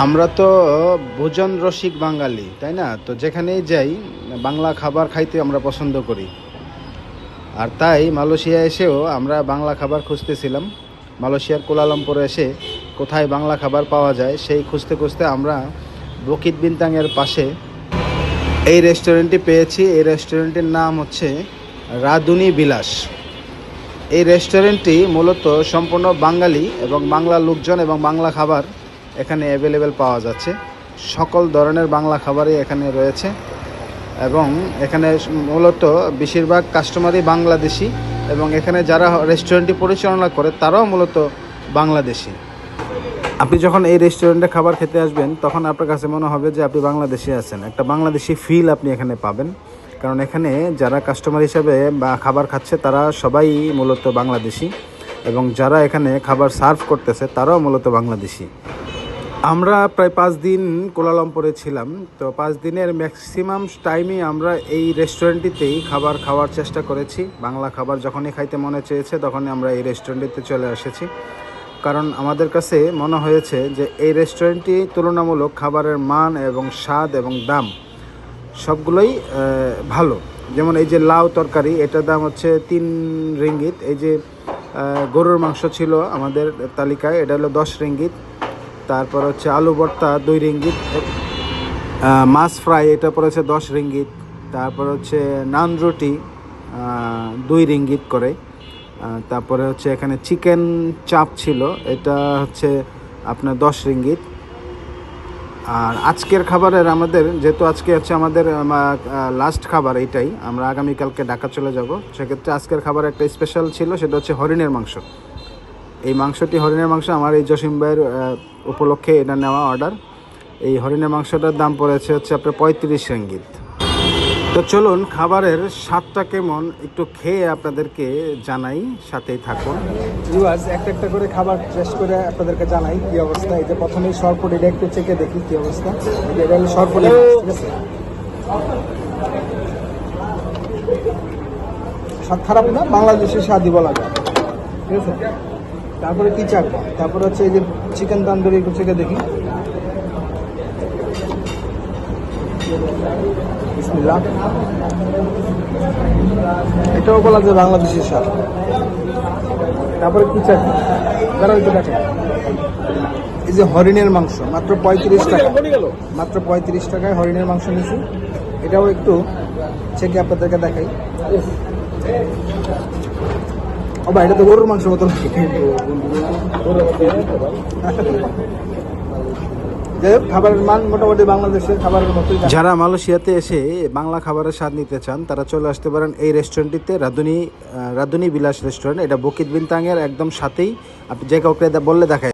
আমরা তো ভোজন রসিক বাঙালি, তাই না? তো যেখানেই যাই, বাংলা খাবার খাইতে আমরা পছন্দ করি। আর তাই মালয়েশিয়া এসেও আমরা বাংলা খাবার খুঁজতেছিলাম। মালয়েশিয়ার কোলালামপুরে এসে কোথায় বাংলা খাবার পাওয়া যায়, সেই খুঁজতে খুঁজতে আমরা বকিত বিনতাংয়ের পাশে এই রেস্টুরেন্টটি পেয়েছি। এই রেস্টুরেন্টের নাম হচ্ছে রাধুনী বিলাস। এই রেস্টুরেন্টটি মূলত সম্পূর্ণ বাঙালি এবং বাংলা লোকজন এবং বাংলা খাবার এখানে অ্যাভেলেবেল পাওয়া যাচ্ছে। সকল ধরনের বাংলা খাবারই এখানে রয়েছে এবং এখানে মূলত বেশিরভাগ কাস্টমারই বাংলাদেশি এবং এখানে যারা রেস্টুরেন্টটি পরিচালনা করে, তারাও মূলত বাংলাদেশি। আপনি যখন এই রেস্টুরেন্টে খাবার খেতে আসবেন, তখন আপনার কাছে মনে হবে যে আপনি বাংলাদেশে আছেন। একটা বাংলাদেশি ফিল আপনি এখানে পাবেন। কারণ এখানে যারা কাস্টমার হিসাবে বা খাবার খাচ্ছে, তারা সবাই মূলত বাংলাদেশি এবং যারা এখানে খাবার সার্ভ করতেছে, তারাও মূলত বাংলাদেশি। আমরা প্রায় পাঁচ দিন কোলালামপুরে ছিলাম। তো পাঁচ দিনের ম্যাক্সিমাম টাইমই আমরা এই রেস্টুরেন্টটিতেই খাবার খাওয়ার চেষ্টা করেছি। বাংলা খাবার যখনই খাইতে মনে চেয়েছে, তখনই আমরা এই রেস্টুরেন্টটিতে চলে এসেছি। কারণ আমাদের কাছে মনে হয়েছে যে এই রেস্টুরেন্টটি তুলনামূলক খাবারের মান এবং স্বাদ এবং দাম সবগুলোই ভালো। যেমন এই যে লাউ তরকারি, এটার দাম হচ্ছে তিন রিঙ্গিত। এই যে গরুর মাংস ছিল আমাদের তালিকায়, এটা হলো দশ রিঙ্গিত। তারপর হচ্ছে আলু ভর্তা দুই রিঙ্গিত মাছ ফ্রাই, এটা পড়েছে দশ রিঙ্গিত, তারপর হচ্ছে নান রুটি দুই রিঙ্গিত করে তারপরে হচ্ছে এখানে চিকেন চাপ ছিল, এটা হচ্ছে আপনার দশ রিঙ্গিত। আর আজকের খাবারের আমাদের, যেহেতু আজকে হচ্ছে আমাদের লাস্ট খাবার এইটাই আমরা আগামীকালকে ঢাকা চলে যাব, সেক্ষেত্রে আজকের খাবার একটা স্পেশাল ছিল, সেটা হচ্ছে হরিণের মাংস। এই মাংসটি হরিণের মাংস, আমার এই জসিম ভাইয়ের উপলক্ষে এটা নেওয়া অর্ডার এই হরিণের মাংসটার দাম পড়েছে হচ্ছে আপনার পঁয়ত্রিশ সংগীত তো চলুন, খাবারের স্বাদটা কেমন একটু খেয়ে আপনাদেরকে জানাই, সাথেই থাকুন। ভিউয়ার্স একটা একটা করে খাবার টেস্ট করে আপনাদেরকে জানাই কি অবস্থা। এই যে প্রথমেই সরপুরি একটু চেকে দেখি কি অবস্থা। এটা হলো সরপুরি স্বাদ খারাপ না? বাংলাদেশের স্বাদই বলা যায়, ঠিক আছে? তারপরে কি চাক তারপরে হচ্ছে এই যে চিকেন তান্দুরি একটু চেকে দেখি। এটাও বলা যায় বাংলাদেশের স্বাদ। তারপরে কি একটু দেখেন। এই যে হরিণের মাংস, মাত্র পঁয়ত্রিশ টাকা। মাত্র পঁয়ত্রিশ টাকায় হরিণের মাংস নিছি এটাও একটু চেকে আপনাদেরকে দেখাই। ও ভাই এটা তো গরুর মাংস মতো খাবারের মান মোটামুটি বাংলাদেশের যারা মালয়েশিয়াতে এসে বাংলা খাবারের স্বাদ নিতে চান, তারা চলে আসতে পারেন এই রেস্টুরেন্টটিতে, রাধুনী রাধুনী বিলাস রেস্টুরেন্ট। এটা বকিত বিনতাংয়ের একদম সাথেই। আপনি যে কাউকে বললে দেখায়।